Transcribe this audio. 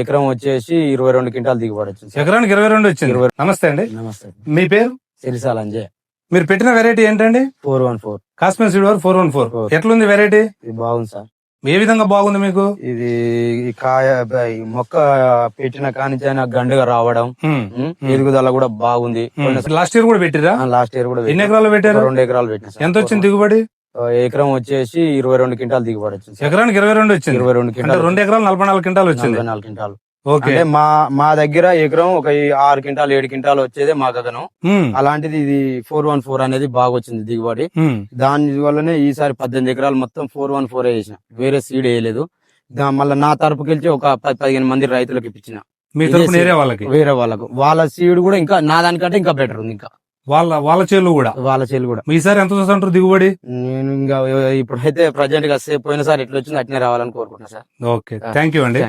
ఎకరం వచ్చేసి ఇరవై రెండు క్వింటాల్ దిగుబడి వచ్చింది. ఎకరానికి ఇరవై రెండు వచ్చింది. నమస్తే అండి. నమస్తే. మీ పేరు? సిరిసాల అంజయ్ మీరు పెట్టిన వెరైటీ ఏంటండి? Four one four. Kashmir seed వర్ ఫోర్ వన్ ఫోర్. ఎట్లుంది వెరైటీ? ఇది బాగుంది సార్. ఏ విధంగా బాగుంది మీకు? ఇది కాయ మొక్క పెట్టిన కానిచైనా గండుగా రావడం ఎదుగుదల కూడా బాగుంది. లాస్ట్ ఇయర్ కూడా పెట్టిరా? లాస్ట్ ఇయర్ కూడా ఎన్ని. ఎకరాలు పెట్టారు? రెండు ఎకరాలు పెట్టిన సార్. ఎంత వచ్చింది దిగుబడి? ఎకరం వచ్చేసి ఇరవై రెండు క్వింటాల్ దిగుబడి వచ్చింది. ఎకరానికి ఇరవై రెండు వచ్చింది? ఇరవై రెండు క్వింటాల్ రెండు ఎకరాలు నలభై నాలుగు క్వింటాలు వచ్చింది? నలభై నాలుగు క్వింటాల్. ఓకే. మా మా దగ్గర ఎకరం ఒక ఆరు క్వింటాల్ ఏడు క్వింటాల్ వచ్చేదే మా గగనం. అలాంటిది ఇది ఫోర్ వన్ ఫోర్ అనేది బాగా వచ్చింది దిగుబడి. దాని వల్లనే ఈసారి పద్దెనిమిది ఎకరాలు మొత్తం ఫోర్ వన్ ఫోర్ వేసిన వేరే సీడ్ వేయలేదు. మళ్ళీ నా తరపుకెళ్ళి ఒక పది పదిహేను మంది రైతులకు ఇప్పించిన. ఏరియా వాళ్ళకి? వేరే వాళ్ళకు. వాళ్ళ సీడ్ కూడా ఇంకా నా దానికంటే ఇంకా బెటర్ ఉంది ఇంకా. వాళ్ళ వాళ్ళ చేలు కూడా? వాళ్ళ చేలు కూడా. ఈసారి ఎంత చూస్తుంటారు దిగుబడి? నేను ఇంకా ఇప్పుడైతే ప్రజెంట్గా పోయినసారి ఎట్లా వచ్చిందో అట్నే రావాలని కోరుకుంటున్నా సార్. ఓకే. థ్యాంక్ యూ అండి.